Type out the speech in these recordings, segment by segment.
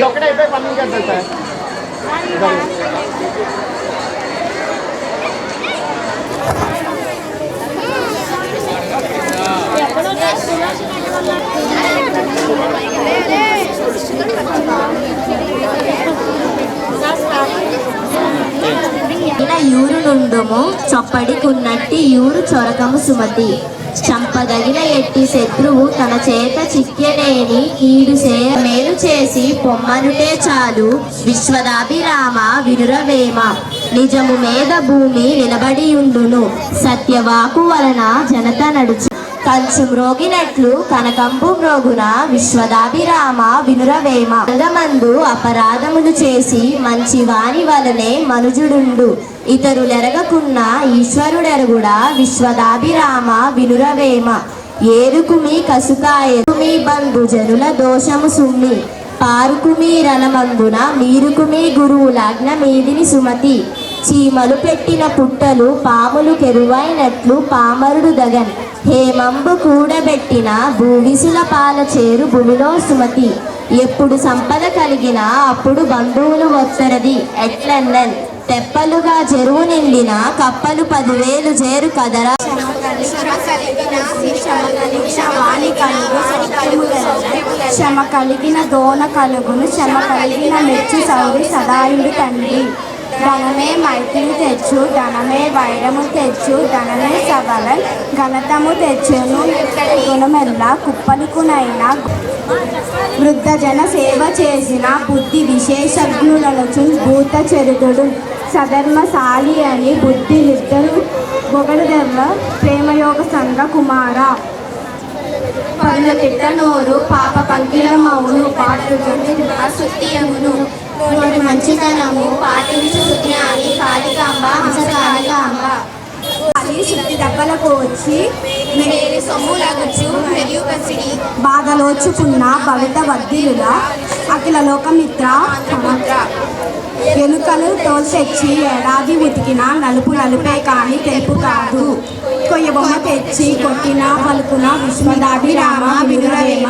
ఇది ఒక్కటే అయిపోయి పన్ను కట్టాలి సార్. ఇలా యూరు నుండుము చొప్పడికున్నట్టి యూరు చొరకము సుమతి. చంపదగిన ఎట్టి శత్రువు తన చేత చిక్కెనేని కీడు చేయ మేలు చేసి పొమ్మనుటే చాలు. విశ్వదాభిరామ వినురవేమ నిజము మీద భూమి నిలబడియుండును. సత్యవాకు వలన జనత నడుచు కంచు మ్రోగినట్లు కనకంపు మ్రోగున విశ్వదాభిరామ వినురవేమ మందు అపరాధములు చేసి మంచి వాని వలనే మనుజుడుండు. ఇతరులెరగకున్న ఈశ్వరుడెరుగుడా విశ్వదాభిరామ వినురవేమ. ఏరుకు మీ కసుకాయ మీ బంధు జనుల దోషము సుమ్మి. పారుకు మీ రణమందున మీరుకు మీ గురువులాజ్ఞ మీదిని సుమతి. చీమలు పెట్టిన పుట్టలు పాములు కెరువైనట్లు పామరుడు దగన్ హేమంబు కూడబెట్టిన భూవిసుల పాల చేరు భూమిలో సుమతి. ఎప్పుడు సంపద కలిగిన అప్పుడు బంధువులు వత్తరది ఎట్లన్నన్. తెప్పలుగా చెరువు నిండిన కప్పలు పదివేలు చేరు కదరా. శ్రమ కలిగిన దోన కలుగును శ్రమ కలిగిన మెచ్చు సౌరి సదాయుడు తండ్రి. ధనమే మైత్రి తెచ్చు ధనమే వైరము తెచ్చు ధనమే సబలన్ ఘనతము తెచ్చును. గుణమెల్ల కుప్పలికునైన వృద్ధజన సేవ చేసిన బుద్ధి విశేషజ్ఞులను భూత చరితుడు సధర్మశాలి అని బుద్ధి నిద్దరు బొగడుదెర్ర ప్రేమయోగ సంఘ కుమార. పనుల తిట్ట నోరు పాప పంకిలమవును పాటలు శుద్ధియమును నోటి మంచితనము పాటించు జ్ఞాని కాళికాంబ హంసకాళికాంబ. శుద్ధి దెబ్బలకు వచ్చి మేలు సొమ్ములగుచు మరియు కసిడి బాధలోచుకున్న భవిత వద్దిలుల అఖిల లోకమిత్ర ఎలుకలు తోల్చెచ్చి ఏడాది ఉతికిన నలుపు నలుపే కానీ తెలుపు కాదు. కొయ్య బొమ్మ తెచ్చి కొట్టిన పలుకున విశ్వదాభి రామ వినురవేమ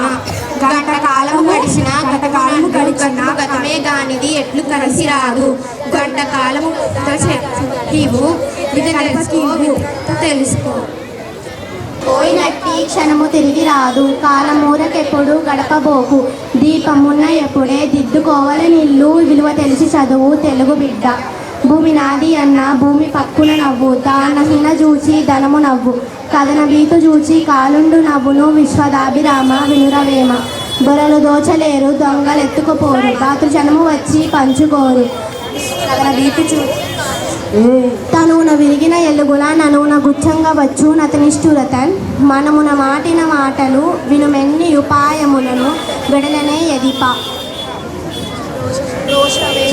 గంట కాలము గడిచిన గత కాలము గడిచిన గతమే దానిది ఎట్లు కలిసి రాదు గంట కాలము నీవు ఇది తెలుసుకో. పోయినట్టి క్షణము తిరిగి రాదు. కాలమూరకెప్పుడు గడపబోకు. దీపమున్న ఎప్పుడే దిద్దుకోవాలనిల్లు విలువ తెలిసి చదువు తెలుగు బిడ్డ. భూమి నాది అన్న భూమి పక్కున నవ్వు. దానహీన చూచి ధనము నవ్వు. కథన బీతు చూచి కాలుండు నవ్వును విశ్వదాభిరామ వినురవేమ. బొరలు దోచలేరు దొంగలు ఎత్తుకుపోరు జనము వచ్చి పంచుకోరు. తనువున విరిగిన ఎలుగుల ననువున గుచ్చంగా వచ్చు నతనిష్ఠురతన్ మనమున మాటిన మాటలు వినుమెన్ని ఉపాయములను వెడలనే ఎదిప.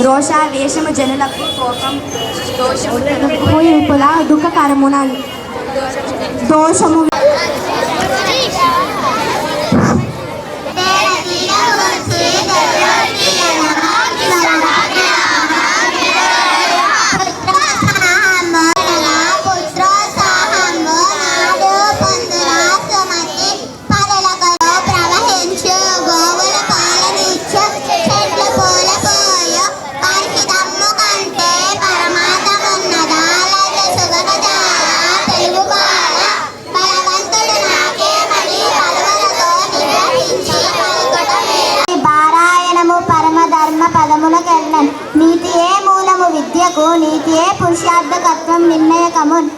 రోషావేశము జనులకు కోపం. దుఃఖకరమున దోషము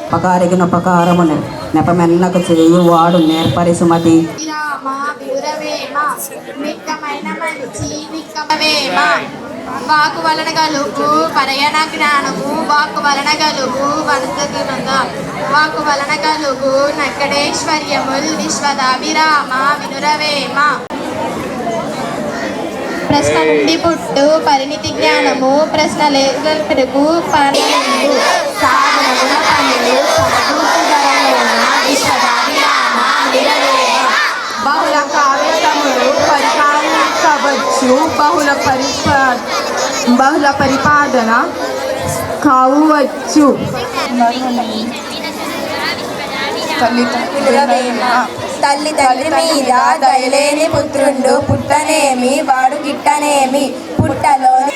ఉపకారమును నెపమెన్నకు నెపమెన్నక చేయువాడు నేర్పరి సుమతి రామ వాకు వలన గలుపు పరయణ జ్ఞానము వాకు వలన గలుపు వనతగునద వాకు వలన గలుపు నక్కడేశ్వర్యముల్ విశ్వదాభిరామ వినురవేమ ప్రశ్న నుండి పుట్టు పరిణితి జ్ఞానము ప్రశ్న లేదు పెరుగు పనులు సాధనముల పనులు బహుళ కావ్యతములు పరిపాలించవచ్చు బహుళ పరిప బహుళ పరిపాలన కావచ్చు. ఫలిత తల్లి తండ్రి మీద దయలేని పుత్రుండు పుట్టనేమి వాడు గిట్టనేమి పుట్టలోని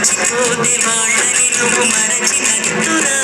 మరచిపోతే వాళ్ళని నువ్వు మరచినట్టురా.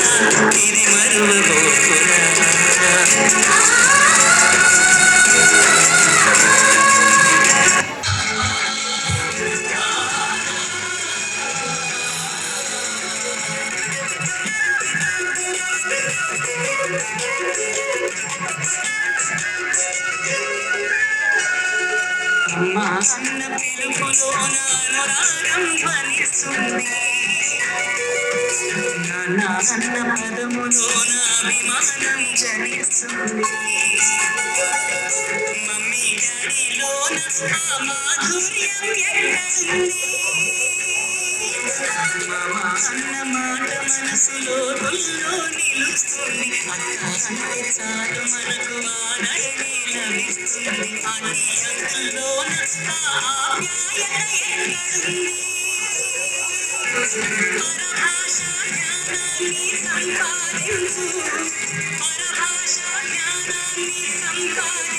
మాధుర్యం ఎక్కడుంది అన్న మాట మనసులో గుల్లో నిలుస్తుంది అక్క అంటే చాలు మనకు లభిస్తుంది ఆప్యాయత ఎక్కడుంది పరభాష జ్ఞానాన్ని సంపాదించు పరభాష జ్ఞానాన్ని సంపాదించు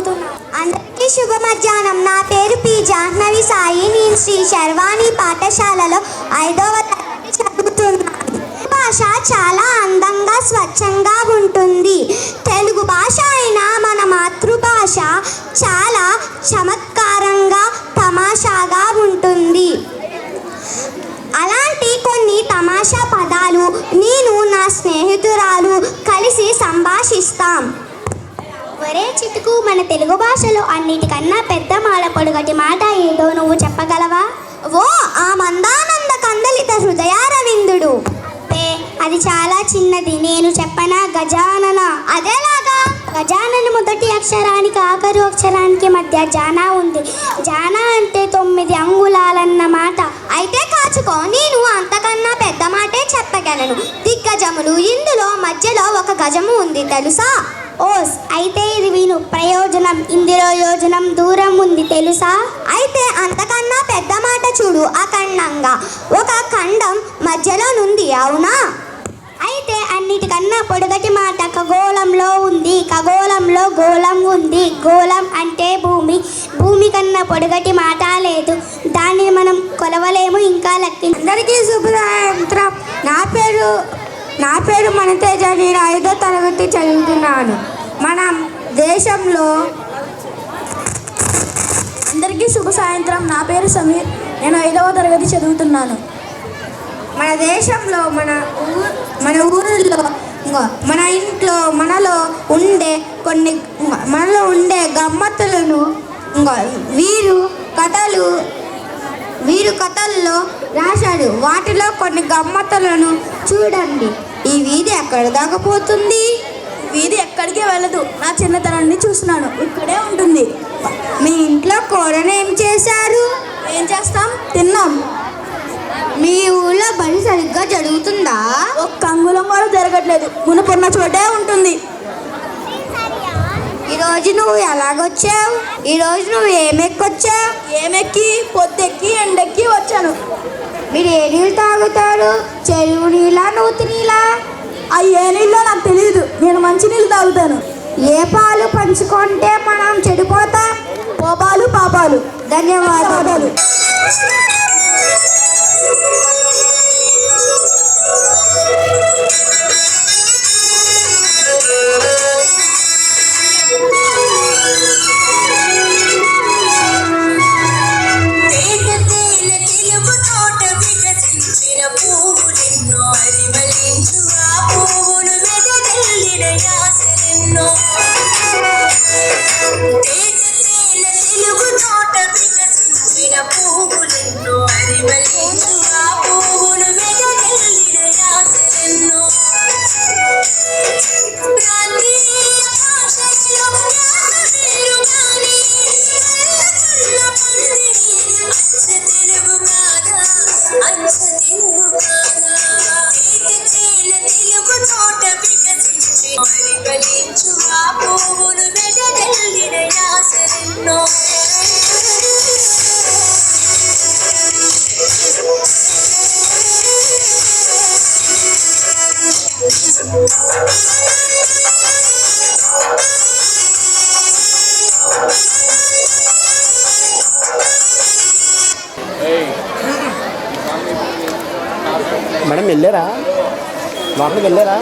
చదువుతున్నాను అందరికీ శుభ మధ్యాహ్నం నా పేరు పి జాహ్నవి సాయి. నేను శ్రీ శర్వాణి పాఠశాలలో ఐదవ తరగతి చదువుతున్నాను. భాష చాలా అందంగా స్వచ్ఛంగా ఉంటుంది. తెలుగు భాష అయిన మన మాతృభాష చాలా చమత్కారంగా తమాషాగా ఉంటుంది. అలాంటి కొన్ని తమాషా పదాలు నేను నా స్నేహితురాలు కలిసి సంభాషిస్తాం. ఒరే చిటుకు మన తెలుగు భాషలో అన్నిటికన్నా పెద్ద మాల పొడుగటి మాట ఏదో నువ్వు చెప్పగలవా? ఓ ఆ మందానంద కందలిత హృదయారవిందుడు. పే అది చాలా చిన్నది నేను చెప్పనా గజానన? అదేలాగా గజానన మొదటి అక్షరానికి ఆఖరు అక్షరానికి మధ్య జానా ఉంది. జానా అంటే తొమ్మిది అంగుళాలన్న మాట. అయితే కాచుకో నేను అంతకన్నా పెద్ద మాటే చెప్పగలను. దిగ్గజములు ఇందులో మధ్యలో ఒక గజము ఉంది తెలుసా? ఓస్ అయితే ఇది విను. ప్రయోజనం ఇందులో యోజనం దూరం ఉంది తెలుసా? అయితే అంతకన్నా పెద్ద మాట చూడు అఖండంగా. ఒక ఖండం మధ్యలో నుండి అవునా? అయితే అన్నిటికన్నా పొడగటి మాట ఖగోళంలో ఉంది ఖగోళంలో గోళం ఉంది. గోళం అంటే భూమి. భూమి కన్నా పొడగటి మాట లేదు. దాన్ని మనం కొలవలేము ఇంకా లెక్కి అందరికీ శుభసాయంత్రం నా పేరు నా పేరు మనతేజ. నేను ఐదో తరగతి చదువుతున్నాను. మనం దేశంలో అందరికీ శుభ సాయంత్రం. నా పేరు సమీర్. నేను ఐదవ తరగతి చదువుతున్నాను. మన దేశంలో మన మన ఊరిలో మన ఇంట్లో మనలో ఉండే కొన్ని మనలో ఉండే గమ్మత్తులను వీరు కథలు వీరు కథల్లో రాశాడు. వాటిలో కొన్ని గమ్మత్తులను చూడండి. ఈ వీధి ఎక్కడ దాకా పోతుంది? వీధి ఎక్కడికి వెళ్ళదు. నా చిన్నతనాన్ని చూస్తున్నాను ఇక్కడే ఉంటుంది. మీ ఇంట్లో కూరని ఏం చేశారు? ఏం చేస్తాం? తిన్నాం. మీ ఊళ్ళో బడి సరిగ్గా జరుగుతుందా? ఒక్క అంగుళం కూడా జరగట్లేదు. మునుపున్న చోటే ఉంటుంది. ఈరోజు నువ్వు ఎలాగొచ్చావు? ఈరోజు నువ్వు ఏమెక్కొచ్చావు? ఏమెక్కి? పొద్దెక్కి ఎండెక్కి వచ్చాను. మీరు ఏ నీళ్ళు తాగుతారు? చెరువు నీళ్ళ? నూతి నీళ్ళ? ఆ ఏ నీళ్ళో నాకు తెలియదు నేను మంచి నీళ్ళు తాగుతాను. ఏ పాలు పంచుకుంటే మనం చెడిపోతాం? పోపాలు పాపాలు. ధన్యవాదాలు. వెళ్ళారా? లోపలికి వెళ్ళారా?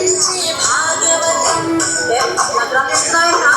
Thank you.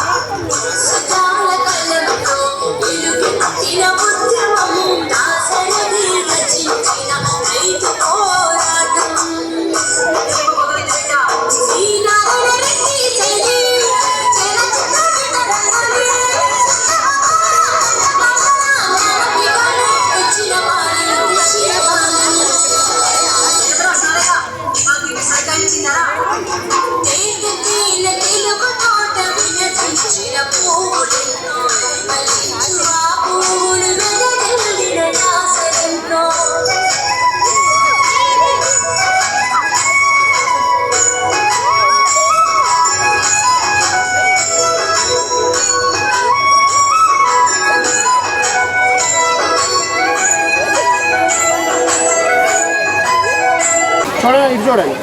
చూడండి.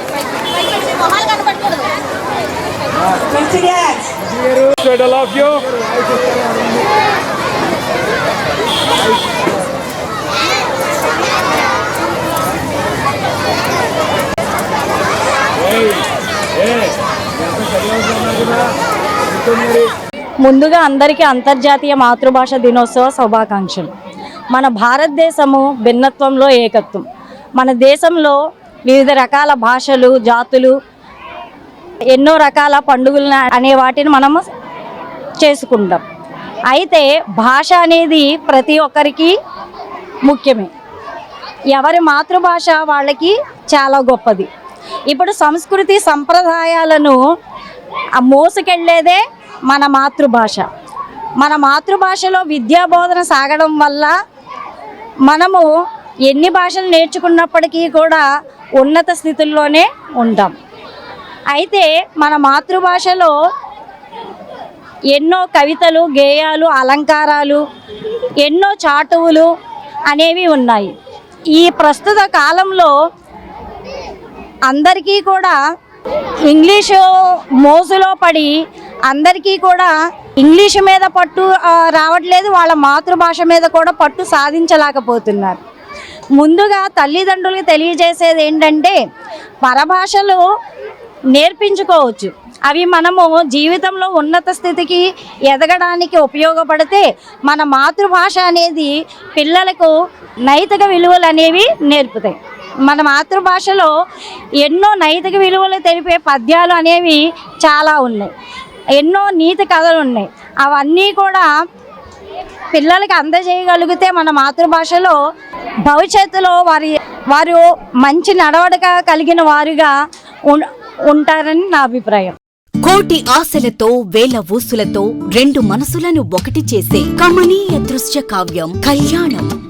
You. ముందుగా అందరికీ అంతర్జాతీయ మాతృభాష దినోత్సవ శుభాకాంక్షలు. మన భారతదేశము భిన్నత్వంలో ఏకత్వం. మన దేశంలో వివిధ రకాల భాషలు జాతులు ఎన్నో రకాల పండుగలు అనే వాటిని మనము చేసుకుంటాం. అయితే భాష అనేది ప్రతి ఒక్కరికి ముఖ్యమే. ఎవరి మాతృభాష వాళ్ళకి చాలా గొప్పది. ఇప్పుడు సంస్కృతి సంప్రదాయాలను మోసుకెళ్ళేదే మన మాతృభాష. మన మాతృభాషలో విద్యా బోధన సాగడం వల్ల మనము ఎన్ని భాషలు నేర్చుకున్నప్పటికీ కూడా ఉన్నత స్థితుల్లోనే ఉంటాం. అయితే మన మాతృభాషలో ఎన్నో కవితలు గేయాలు అలంకారాలు ఎన్నో చాటువులు అనేవి ఉన్నాయి. ఈ ప్రస్తుత కాలంలో అందరికీ కూడా ఇంగ్లీషు మోజులో పడి అందరికీ కూడా ఇంగ్లీషు మీద పట్టు రావట్లేదు వాళ్ళ మాతృభాష మీద కూడా పట్టు సాధించలేకపోతున్నారు. ముందుగా తల్లిదండ్రులకు తెలియజేసేది ఏంటంటే పరభాషలు నేర్పించుకోవచ్చు. అవి మనము జీవితంలో ఉన్నత స్థితికి ఎదగడానికి ఉపయోగపడితే మన మాతృభాష అనేది పిల్లలకు నైతిక విలువలు అనేవి నేర్పుతాయి. మన మాతృభాషలో ఎన్నో నైతిక విలువలు తెలిపే పద్యాలు అనేవి చాలా ఉన్నాయి. ఎన్నో నీతి కథలు ఉన్నాయి. అవన్నీ కూడా పిల్లలకి అందజేయగలిగితే మన మాతృభాషలో భవిష్యత్తులో వారి వారు మంచి నడవడిక కలిగిన వారుగా ఉంటారని నా అభిప్రాయం. కోటి ఆశలతో వేల ఊసులతో రెండు మనసులను ఒకటి చేసే కమనీయ దృశ్య కావ్యం కళ్యాణం.